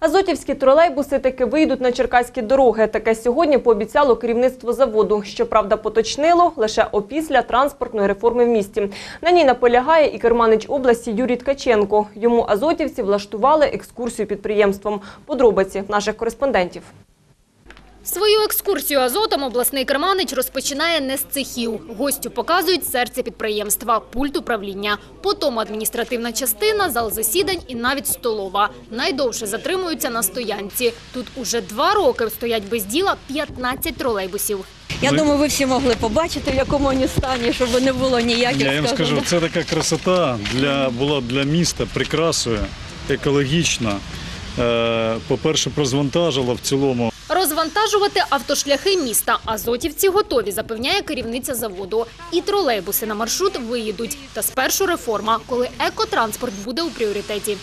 Азотівські тролейбуси таки вийдуть на черкаські дороги. Таке сьогодні пообіцяло керівництво заводу. Щоправда, поточнило лише опісля транспортної реформи в місті. На ній наполягає і керманич області Юрій Ткаченко. Йому азотівці влаштували екскурсію підприємством. Подробиці наших кореспондентів. Свою екскурсію азотом обласний керманич розпочинає не з цехів. Гостю показують серце підприємства, пульт управління. Потім адміністративна частина, зал засідань і навіть столова. Найдовше затримуються на стоянці. Тут уже два роки стоять без діла 15 тролейбусів. Я думаю, ви всі могли побачити, в якому вони стані, щоб не було ніяких Я їм скажу, це така красота для була для міста прикрасою, екологічна. Е, По-перше, розвантажила в цілому Розвантажувати автошляхи міста азотівці готові, запевняє керівниця заводу. І тролейбуси на маршрут виїдуть. Та спершу реформа, коли екотранспорт буде у пріоритеті.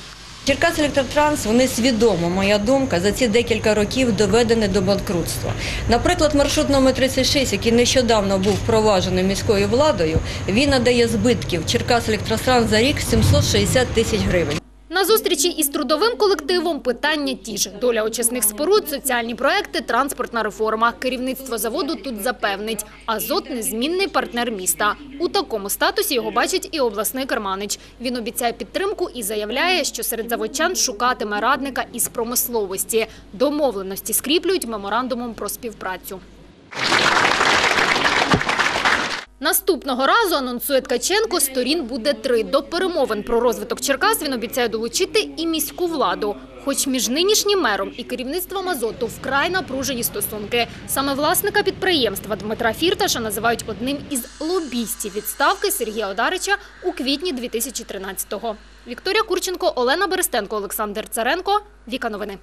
Черкас Електротранс, вони свідомо, моя думка, за ці декілька років доведені до банкрутства. Наприклад, маршрут номер 36, який нещодавно був впроваджений міською владою, він надає збитків Черкас Електротранс за рік 760 тисяч гривень. На зустрічі із трудовим колективом питання ті ж. Доля очисних споруд, соціальні проекти, транспортна реформа. Керівництво заводу тут запевнить. Азот – незмінний партнер міста. У такому статусі його бачить і обласний керманич. Він обіцяє підтримку і заявляє, що серед заводчан шукатиме радника із промисловості. Домовленості скріплюють меморандумом про співпрацю. Наступного разу, анонсує Ткаченко, сторін буде три. До перемовин про розвиток Черкас він обіцяє долучити і міську владу. Хоч між нинішнім мером і керівництвом Азоту вкрай напружені стосунки. Саме власника підприємства Дмитра Фірташа називають одним із лобістів відставки Сергія Одарича у квітні 2013-го. Вікторія Курченко, Олена Берестенко, Олександр Царенко. Віка новини.